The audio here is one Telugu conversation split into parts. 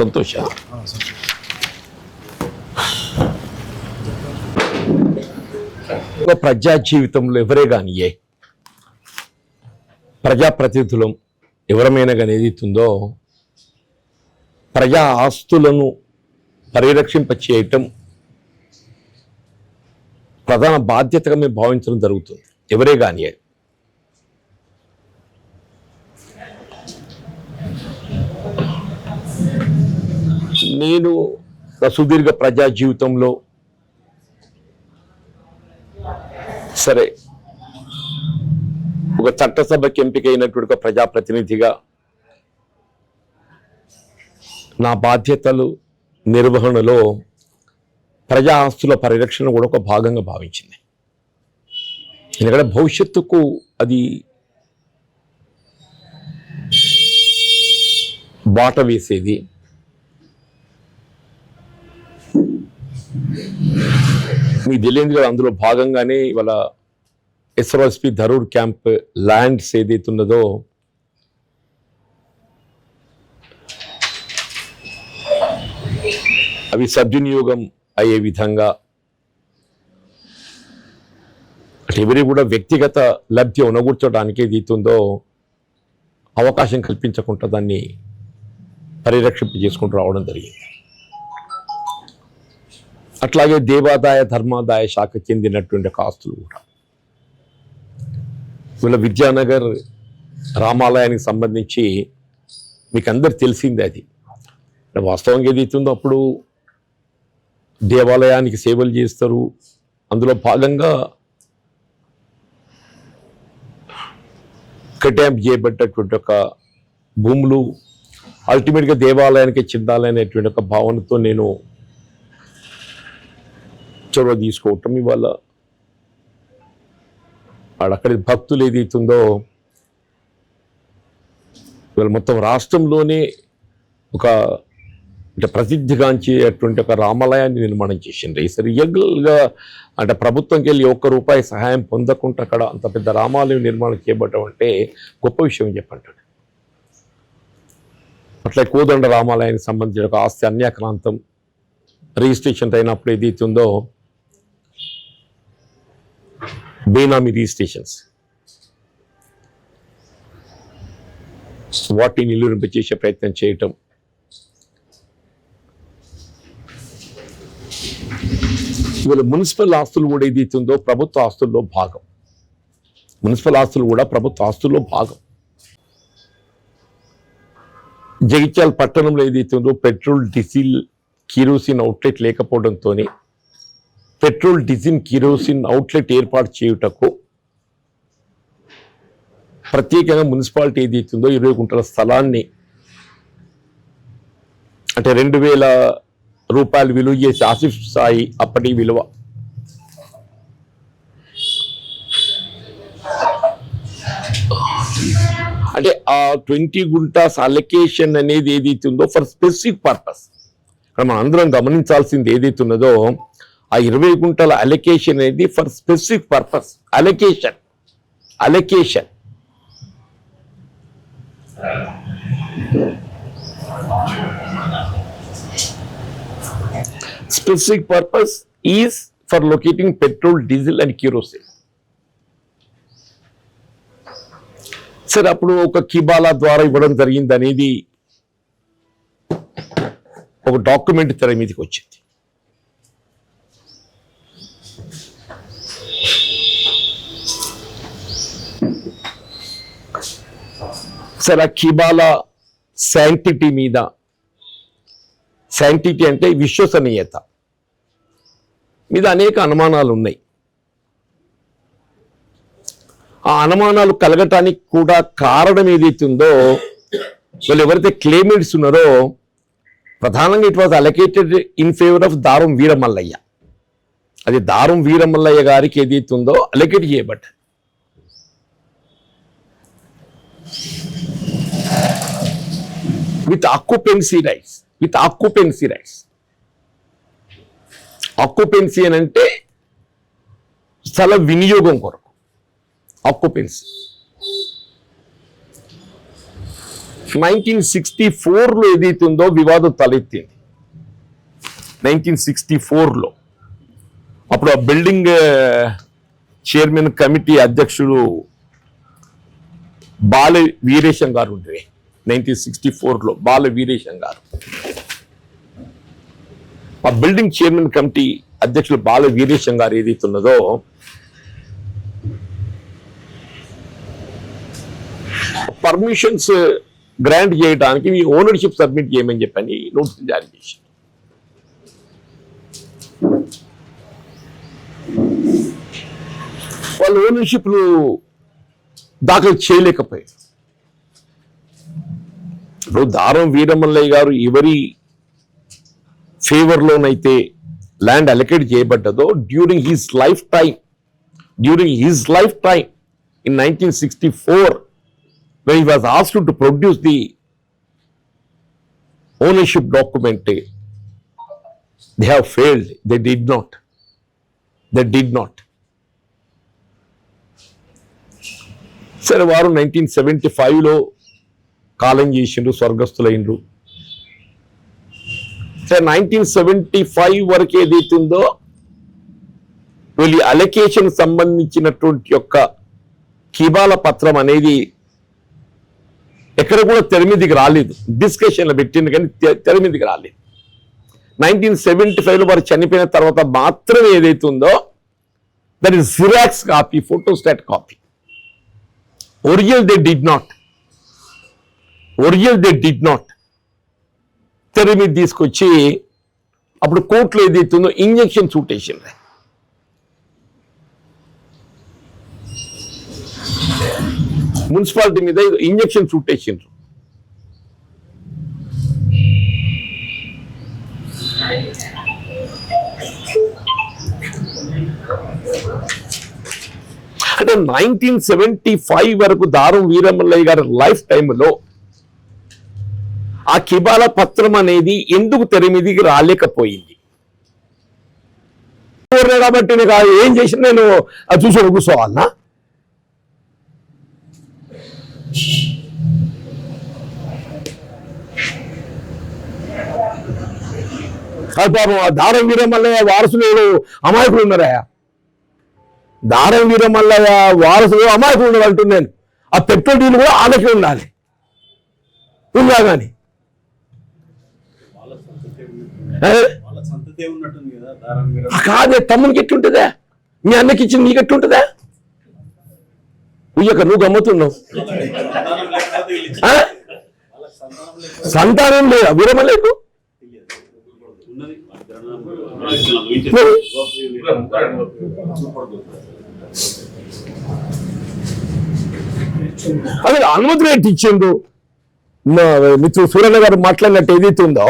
సంతోష. ఒక ప్రజా జీవితంలో ఎవరే కానీ ఏ ప్రజాప్రతినిధులం ఎవరమైనా కానీ ఏదైతుందో ప్రజా ఆస్తులను పరిరక్షింప చేయటం ప్రధాన బాధ్యతగా మేము భావించడం జరుగుతుంది. ఎవరే కానీ నేను నా సుదీర్ఘ ప్రజా జీవితంలో సరే ఒక చట్టసభకి ఎంపికైనటువంటి ఒక ప్రజాప్రతినిధిగా నా బాధ్యతలు నిర్వహణలో ప్రజా ఆస్తుల పరిరక్షణ కూడా ఒక భాగంగా భావించింది. ఎందుకంటే భవిష్యత్తుకు అది బాట వేసేది. మీకు తెలియదు కదా అందులో భాగంగానే ఇవాళ ఎస్ఆర్ఎస్పి ధరూర్ క్యాంప్ ల్యాండ్స్ ఏదైతే ఉన్నదో అవి సద్వినియోగం అయ్యే విధంగా. అంటే ఎవరి కూడా వ్యక్తిగత లబ్ధి ఉనగూర్చడానికి ఏదైతుందో అవకాశం కల్పించకుండా దాన్ని పరిరక్షింప చేసుకుంటూ రావడం జరిగింది. అట్లాగే దేవాదాయ ధర్మాదాయ శాఖ చెందినటువంటి ఆస్తులు కూడా. వీళ్ళ విద్యానగర్ రామాలయానికి సంబంధించి మీకు అందరు తెలిసిందే అది. వాస్తవంగా ఏదైతుందో అప్పుడు దేవాలయానికి సేవలు చేస్తారు. అందులో భాగంగా కటాంప్ చేయబడ్డటువంటి ఒక భూములు అల్టిమేట్గా దేవాలయానికి చెందాలనేటువంటి ఒక భావనతో నేను చొరవ తీసుకోవటం ఇవాళ. అక్కడ భక్తులు ఏదైతుందో ఇవాళ మొత్తం రాష్ట్రంలోనే ఒక అంటే ప్రసిద్ధిగాంచేటువంటి ఒక రామాలయాన్ని నిర్మాణం చేసిండ్రు. ఈసారి రియల్గా అంటే ప్రభుత్వంకి వెళ్ళి ఒక్క రూపాయి సహాయం పొందకుండా అక్కడ అంత పెద్ద రామాలయం నిర్మాణం చేయబడటం అంటే గొప్ప విషయం చెప్పంటాడు. అట్లా కోదండ రామాలయానికి సంబంధించిన ఒక ఆస్తి అన్యాక్రాంతం రిజిస్ట్రేషన్ అయినప్పుడు ఏదైతుందో బేనామీ రిజిస్ట్రేషన్స్ వాటిని నిలువరింపచేసే ప్రయత్నం చేయటం ఇవాళ మున్సిపల్ ఆస్తులు కూడా ఏదైతే ఉందో ప్రభుత్వ ఆస్తుల్లో భాగం మున్సిపల్ ఆస్తులు కూడా ప్రభుత్వ ఆస్తుల్లో భాగం జగిత్యాల పట్టణంలో ఏదైతే ఉందో పెట్రోల్ డీజిల్ కిరోసిన్ అవుట్లెట్ లేకపోవడంతోనే పెట్రోల్ డీజిల్ కిరోసిన్ అవుట్లెట్ ఏర్పాటు చేయుటకు ప్రత్యేకంగా మున్సిపాలిటీ ఏది ఉందో ఇరవై గుంటల స్థలాన్ని అంటే రెండు వేల రూపాయలు విలువ చేసి ఆసిఫ్ సాయి అప్పటి విలువ. అంటే ఆ ట్వంటీ గుంటాస్ అలొకేషన్ అనేది ఏదైతే ఉందో ఫర్ స్పెసిఫిక్ పర్పస్ ఇక్కడ మనం అందరం గమనించాల్సింది ఏదైతే ఉన్నదో ఆ ఇరవై గుంటల అలొకేషన్ అనేది for specific purpose allocation allocation specific purpose is for locating petrol diesel and kerosene. సరే అప్పుడు ఒక కిబాలా ద్వారా ఇవ్వడం జరిగింది అనేది ఒక డాక్యుమెంట్ తెర మీదకి వచ్చింది. ఒకసారి ఆ కిబాల శాంటిటీ మీద. శాంటిటీ అంటే విశ్వసనీయత. మీద అనేక అనుమానాలు ఉన్నాయి ఆ అనుమానాలు కలగటానికి కూడా కారణం ఏదైతే ఉందో వాళ్ళు ఎవరైతే క్లెయిమెంట్స్ ఉన్నారో ప్రధానంగా it was allocated in favour of Dharam Veeramallaiah. అది దారం వీరమల్లయ్య గారికి ఏదైతే ఉందో allocate చేయబడ్డది with occupancy rights with occupancy rights occupancy అని అంటే స్థల వినియోగం కొరకు. ఆక్యుపెన్సీ నైన్టీన్ సిక్స్టీ ఫోర్లో ఏదైతే ఉందో వివాదం తలెత్తింది. నైన్టీన్ సిక్స్టీ ఫోర్లో అప్పుడు ఆ బిల్డింగ్ చైర్మన్ కమిటీ అధ్యక్షుడు బాల వీరేశం గారు ఉండే నైన్టీన్ సిక్స్టీ ఫోర్లో బాల వీరేశం గారు. ఆ బిల్డింగ్ చైర్మన్ కమిటీ అధ్యక్షులు బాల వీరేశం గారు ఏదైతే ఉన్నదో పర్మిషన్స్ గ్రాంట్ చేయడానికి మీ ఓనర్షిప్ సబ్మిట్ చేయమని చెప్పని నోటీసులు జారీ చేసి వాళ్ళు ఓనర్షిప్లు దాఖలు చేయలేకపోయారు. ఇప్పుడు దారం వీరమల్లయ్య గారు ఎవరి ఫేవర్లోనైతే land allocate చేయబడ్డదో during his life time during his life time in nineteen sixty four when he was asked to produce the ownership document, they have failed. They did not. They did not. సరే వారు నైన్టీన్ సెవెంటీ ఫైవ్లో కాలం చేసిండ్రు స్వర్గస్థులైనరు సరే నైన్టీన్ సెవెంటీ ఫైవ్ వరకు ఏదైతుందో వీళ్ళు అలొకేషన్ సంబంధించినటువంటి యొక్క కిబాల పత్రం అనేది ఎక్కడ కూడా తెర మీదకి రాలేదు. డిస్కషన్లో పెట్టింది కానీ తె- తెర మీదకి రాలేదు. నైన్టీన్ సెవెంటీ ఫైవ్లో వారు చనిపోయిన తర్వాత మాత్రమే ఏదైతే ఉందో that is xerox copy photostat copy original they did not original they did not తెర మీద తీసుకొచ్చి అప్పుడు కోర్టులో ఏదైతే ఉందో ఇంజక్షన్ సూటేసింది మున్సిపాలిటీ మీద ఇంజక్షన్ చుట్టేసిండ్రు అంటే నైన్టీన్ సెవెంటీ ఫైవ్ వరకు దారం వీరమల్లయ్య గారి లైఫ్ టైంలో ఆ కిబాల పత్రం అనేది ఎందుకు తెర మీదికి రాలేకపోయింది? కాబట్టి ఏం చేసినా నేను అది చూసి కూర్చోవాలనా పాపం ఆ దారం వీరమల్లయ్య వారసులు అమాయకులు ఉన్నారా? దారం వీరమల్లయ్య వారసులు అమాయకులు ఉన్నారు అంటున్నాను. ఆ పెట్రోల్ డీల్ కూడా ఆమెకి ఉండాలి. ఉందా కానీ ఏ? వాళ్ళ సంతతే ఉన్నట్టుంది కదా తమ్మునికి ఎట్టుంటుందా మీ అన్నకి ఇచ్చింది నీకు ఎట్టుంటుందా ఉయ్యక నువ్వు గమ్ముతున్నావు? సంతానం లేదా? వాళ్ళ గ్రహణం. అదే అనుమతి రేట్ ఇచ్చిండు మా మిత్రుడు సూరన్న గారు మాట్లాడినట్టు ఏదైతే ఉందో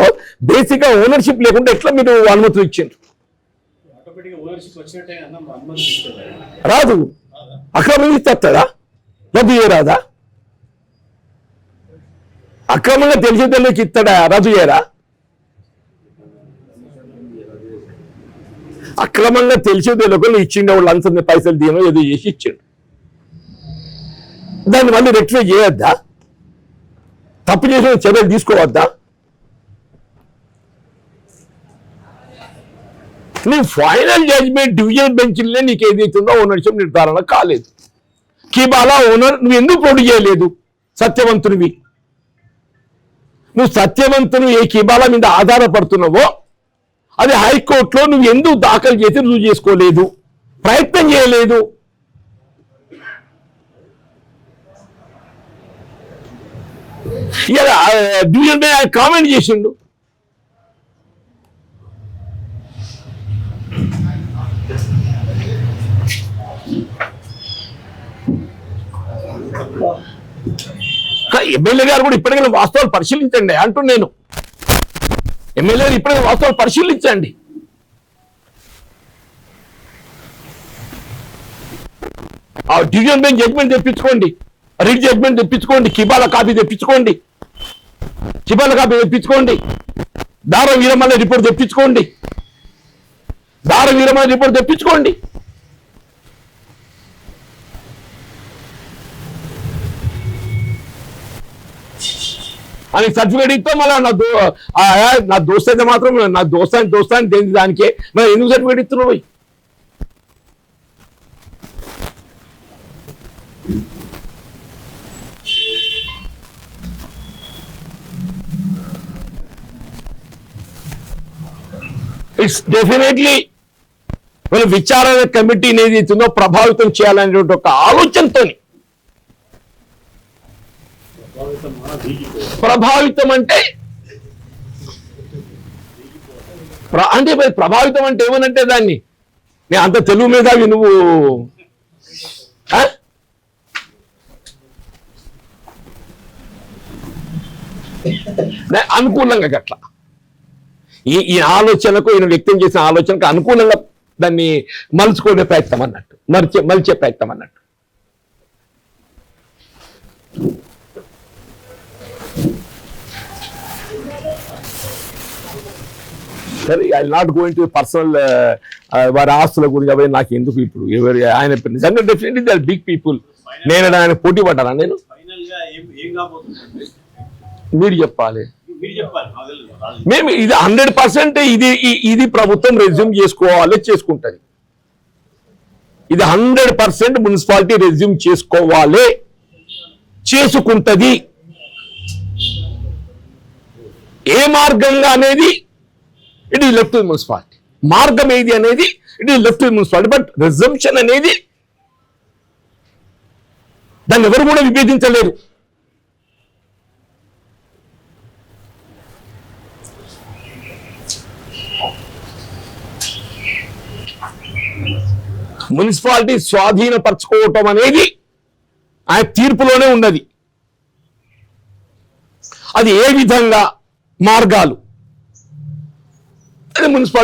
బేసిక్గా ఓనర్షిప్ లేకుండా ఎట్లా మీరు అనుమతులు ఇచ్చిండ్రు. రాదు. అక్రమంగా ఇస్తాడా రద్దు చేయరాదా అక్రమంగా తెలిసే తెలియకి ఇస్తాడా? రద్దు చేయరా అక్రమంగా తెలిసే తెలియకుండా ఇచ్చిండే వాళ్ళు అంత పైసలు దీనో ఏదో చేసి ఇచ్చిండు. దాన్ని మళ్ళీ రెక్టిఫై చేయొద్దా? తప్పు చేసిన చర్యలు తీసుకోవద్దా? నీ ఫైనల్ జడ్జ్మెంట్ డివిజన్ బెంచ్లనే నీకు ఏదైతుందో ఓనర్షిప్ నిర్ధారణ కాలేదు. కీబాలా ఓనర్ నువ్వు ఎందుకు పోటీ చేయలేదు? సత్యవంతునివి. నువ్వు సత్యవంతుని ఏ కీబాలా మీద ఆధారపడుతున్నావో అది హైకోర్టులో నువ్వు ఎందుకు దాఖలు చేసి రుజువు చేసుకోలేదు? ప్రయత్నం చేయలేదు. ఇలా డివిజన్ ఆయన కామెంట్ చేసిండు. ఎమ్మెల్యే గారు కూడా ఇప్పటికైనా వాస్తవాలు పరిశీలించండి అంటూ నేను. ఎమ్మెల్యే గారు ఇప్పటికైనా వాస్తవాలు పరిశీలించండి. ఆ డివిజన్ బెంచ్ జడ్జ్మెంట్ తెప్పించుకోండి. రిట్ జడ్జ్మెంట్ తెప్పించుకోండి. కిబాల కాపీ తెప్పించుకోండి. కిబాల కాపీ తెప్పించుకోండి. దార వీరమల్ల రిపోర్ట్ తెప్పించుకోండి. దార వీరమల్ల రిపోర్ట్ తెప్పించుకోండి. అని సర్టిఫికేట్ ఇస్తాం. మళ్ళీ నా దో నా దోస్త్ అయితే మాత్రం నా దోస్త అని దోస్తాయి దానికే. మరి ఎందుకు సర్టిఫికేట్ ఇస్తున్నావు ఇట్స్ డెఫినెట్లీ మన విచారణ కమిటీ ఏది ఉందో ప్రభావితం చేయాలనేటువంటి ఒక ఆలోచనతో ప్రభావితం ప్రభావితం అంటే అంటే ప్రభావితం అంటే ఏమనంటే దాన్ని? నేను అంత తెలుగు మీద నువ్వు. అనుకూలంగా గట్లా. ఈ ఈ ఆలోచనకు ఈయన వ్యక్తం చేసిన ఆలోచనకు అనుకూలంగా దాన్ని మలుచుకునే ప్రయత్నం అన్నట్టు మరిచే మలిచే ప్రయత్నం అన్నట్టు. సరే I not going to personal వారి ఆస్తుల గురించి అవన్నీ నాకు ఎందుకు ఇప్పుడు? ఎవరు ఆయన నిజంగా డెఫినెట్లీ దే బిగ్ పీపుల్ నేను ఆయన పోటీ పడ్డానా నేను? మీరు చెప్పాలి. మేము ఇది హండ్రెడ్ పర్సెంట్ ఇది ఇది ప్రభుత్వం రెజ్యూమ్ చేసుకోవాలి చేసుకుంటుంది. ఇది హండ్రెడ్ పర్సెంట్ మున్సిపాలిటీ రెజ్యూమ్ చేసుకోవాలి చేసుకుంటుంది. ఏ మార్గంగా అనేది ఇట్ ఈ లెఫ్ట్ మున్సిపాలిటీ. మార్గం ఏది అనేది ఇట్ ఈ లెఫ్ట్ మున్సిపాలిటీ. బట్ రిజంప్షన్ అనేది దాన్ని ఎవరు కూడా విభేదించలేరు. మున్సిపాలిటీ స్వాధీనపరచుకోవటం అనేది ఆయన తీర్పులోనే ఉన్నది. అది ఏ విధంగా మార్గాలు? అది మున్సిపాలిటీ